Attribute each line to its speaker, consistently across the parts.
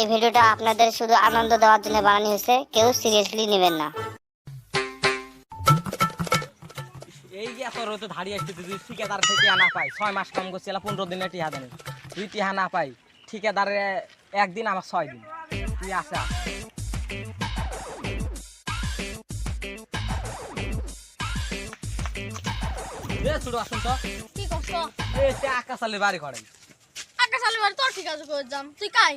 Speaker 1: এই ভিডিওটা আপনাদের শুধু আনন্দ দেওয়ার জন্য বানানো হয়েছে কেউ সিরিয়াসলি নেবেন না।
Speaker 2: এই যে এত রোদ ধাড়ি আসছে তুই ঠিকাদার থেকে না পাই। ছয় মাস কাম করছি এলা পনেরো দিনে টিহা দেনে। তুই টিহা না পাই ঠিকাদারে একদিন আমার ছয় দিন। তুই আসে। এ ছোট আসুন তো।
Speaker 3: কি করছ
Speaker 2: এ আকাশ আলে বাড়ি করে
Speaker 3: আকাশ আলী বাড়ি তোর ঠিক আছে যাম? তুই কাই?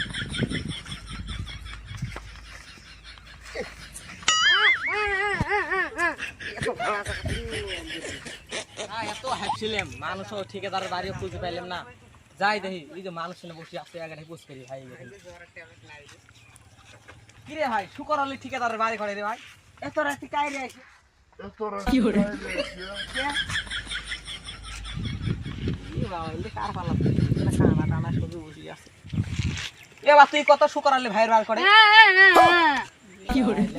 Speaker 2: এত হাঁটছিলাম। মানুষও ঠিকাদার বাড়িও খুঁজে পাইলাম না। যাই দেখি এই যে মানুষ বসে আছে আগে পুষ করি ভাই কি ভাই শুকর আলী ঠিকাদারের বাড়ি করে রে ভাই।
Speaker 4: এত রাতে কাইরে আইছে?
Speaker 2: ই বাবা, এলে কার পালা? এলে কানা টানা সবই বসে আছে। এ বা তুই কত শুকর আলী ভাইয়ের বার করে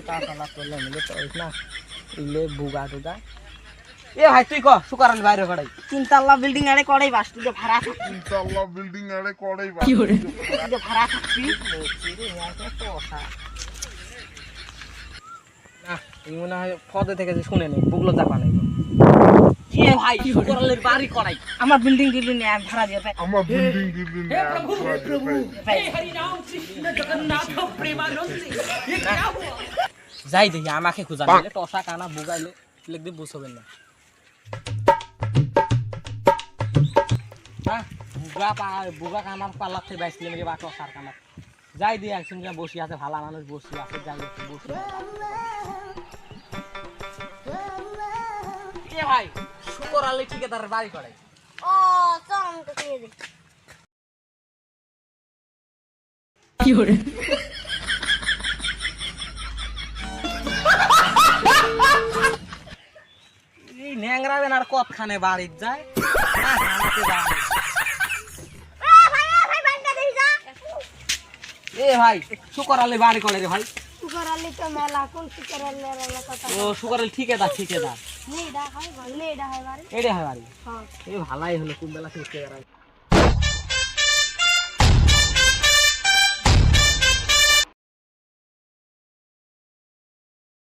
Speaker 2: কার পালা করলে মিলে তো না। ইলে বুগা টুগা এ ভাই তুই ক আলী বাইরে করে
Speaker 4: তিন তল্লা বিল্ডিং আরে কড়াই বাস তুই যে ভাড়া থাকবি
Speaker 5: ইনশাল্লাহ বিল্ডিং আরে করেই বা
Speaker 4: তুই যে ভাড়া থাকবি
Speaker 2: না এই মনে হয় ফদে থেকে যে শুনে নেই বুগলো চাপা নেই। এ ভাই শুকর আলীর বাড়ি করাই
Speaker 4: আমার বিল্ডিং ভাড়া দিয়ে পাই
Speaker 5: আমার বিল্ডিং বিল্ডিং
Speaker 2: যাই দেখি আমাকে খুঁজা নিলে টসা কানা বুগাইলে লিখ দিয়ে বুঝবেন না। হ্যাঁ, বুগা পা বুগা কানার পাল্লার থেকে বাইশ কিলোমিটার বা টসার কানার যাই দিয়ে একজন যা বসে আছে ভালো মানুষ বসে আছে যাই বসে এ ভাই শুকর আলী ঠিকাদারের বাড়ি করে
Speaker 3: ও চল আমাকে দিয়ে দে।
Speaker 2: এই ন্যাংরাবেন আর কতখানে বাড়ির যায়। এ ভাই শুকর আলী বাড়ি করে রে ভাই।
Speaker 3: আলী তো মেলা কোন সুগার আলী কথা
Speaker 2: ও শুকর আলী ঠিকাদার ঠিকাদার
Speaker 3: নেই দা হয় নেই দা হয় বাড়ি।
Speaker 2: হয় বাড়ি।
Speaker 3: হ্যাঁ।
Speaker 2: ভালাই হলো কোন বেলা